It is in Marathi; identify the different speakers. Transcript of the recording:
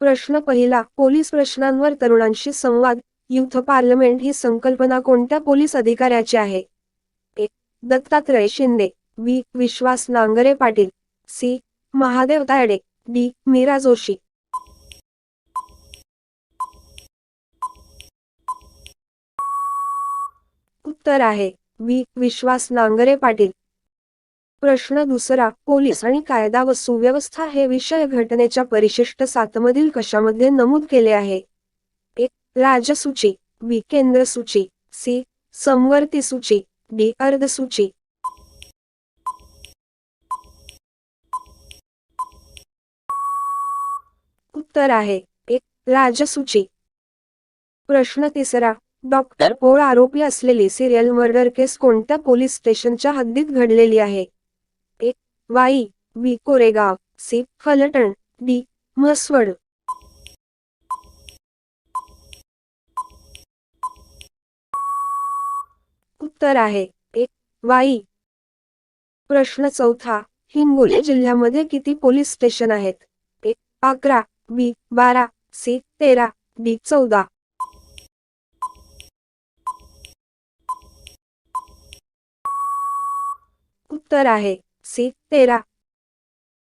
Speaker 1: प्रश्न पहिला पोलीस प्रश्नांवर तरुणांशी संवाद युथ पार्लमेंट ही संकल्पना कोणत्या पोलीस अधिकाऱ्याची आहे? A. Dattatray Shinde B. Vishwas Nangare Patil C. Mahadev Tayade D. Meera Joshi. उत्तर आहे वी विश्वास नांगरे पाटील. प्रश्न दुसरा पोलीस आणि कायदा व सुव्यवस्था हे विषय घटनेच्या परिशिष्ट सातमधील कशामध्ये नमूद केले आहे? एक राजसूची वी केंद्र सूची सी. समवर्ती सूची डी. अर्धसूची. उत्तर आहे. एक राजसूची. प्रश्न तिसरा. डॉक्टर पोळ आरोपी असलेली सिरियल मर्डर केस कोणत्या पोलीस स्टेशनच्या हद्दीत घडलेली आहे? Wai B Koregaon C Phaltan D Mhaswad. उत्तर आहे एक वाई. प्रश्न चौथा हिंगोली जिल्ह्यामध्ये किती पोलीस स्टेशन आहेत? एक अकरा बी बारा सी तेरा डी चौदा. उत्तर आहे सी तेरा